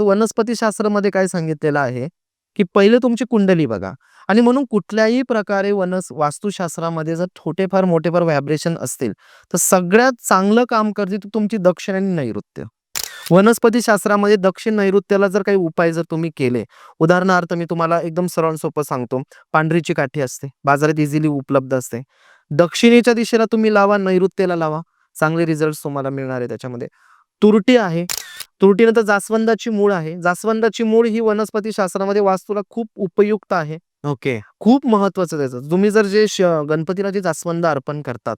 वनस्पतीशास्त्रामध्ये काय सांगितलेलं आहे, की पहिले तुमची कुंडली बघा आणि म्हणून कुठल्याही प्रकारे वनस वास्तुशास्त्रामध्ये जर छोटेफार मोठेफार व्हायब्रेशन असतील, तर सगळ्यात चांगलं काम करते तुमची दक्षिण आणि नैऋत्य. वनस्पतीशास्त्रामध्ये दक्षिण नैऋत्याला जर काही उपाय जर तुम्ही केले, उदाहरणार्थ मी तुम्हाला एकदम सरळ सोपं सांगतो. पांढरीची काठी असते, बाजारात इझिली उपलब्ध असते. दक्षिणेच्या दिशेला तुम्ही लावा, नैऋत्येला लावा. चांगले रिझल्ट तुम्हाला मिळणार आहे त्याच्यामध्ये. तुरटी आहे. तुरटीनंतर जास्वंदाची मूळ आहे. जास्वंदाची मूळ ही वनस्पती शास्त्रामध्ये वास्तूला खूप उपयुक्त आहे. ओके. खूप महत्त्वाचं त्याचं. तुम्ही जर जे गणपतीला जे जास्वंद अर्पण करतात,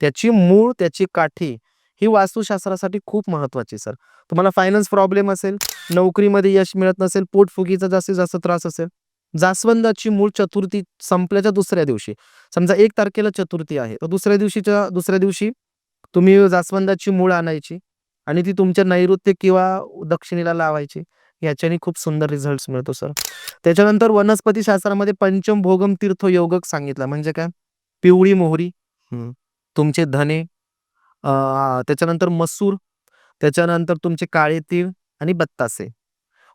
त्याची मूळ, त्याची काठी ही वास्तुशास्त्रासाठी खूप महत्त्वाची सर. तुम्हाला फायनान्स प्रॉब्लेम असेल, नोकरीमध्ये यश मिळत नसेल, पोटफुगीचा जास्तीत जास्त त्रास असेल, जास्वंदाची मूळ चतुर्थी संपल्याच्या दुसऱ्या दिवशी, समजा 1 तारखेला चतुर्थी आहे, तर दुसऱ्या दिवशीच्या दुसऱ्या दिवशी तुम्ही जास्वंदाची मूळ आणायची आणि ती तुमच्या नैऋत्य किंवा दक्षिणेला लावायची. याच्याने खूप सुंदर रिझल्ट्स मिळतो सर. त्याच्यानंतर वनस्पती शास्त्रामध्ये पंचम भोगम तीर्थ योगक सांगितला म्हणजे काय? पिवळी मोहरी, तुमचे धने, त्याच्यानंतर मसूर, त्याच्यानंतर तुमचे काळे तीळ आणि बत्तासे.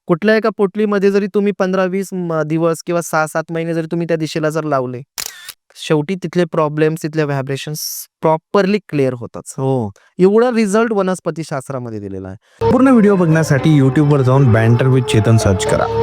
कुठल्या एका पोटलीमध्ये जरी तुम्ही 15-20 म दिवस किंवा 6-7 महिने जरी तुम्ही त्या दिशेला जर लावले, शेवटी तिथले प्रॉब्लेम्स, तिथले व्हायब्रेशन्स प्रॉपरली क्लिअर होतात. हो. एवढा रिझल्ट वनस्पती शास्त्रामध्ये दिलेला आहे. पूर्ण व्हिडिओ बघण्यासाठी YouTubeवर जाऊन बँटर विथ चेतन सर्च करा.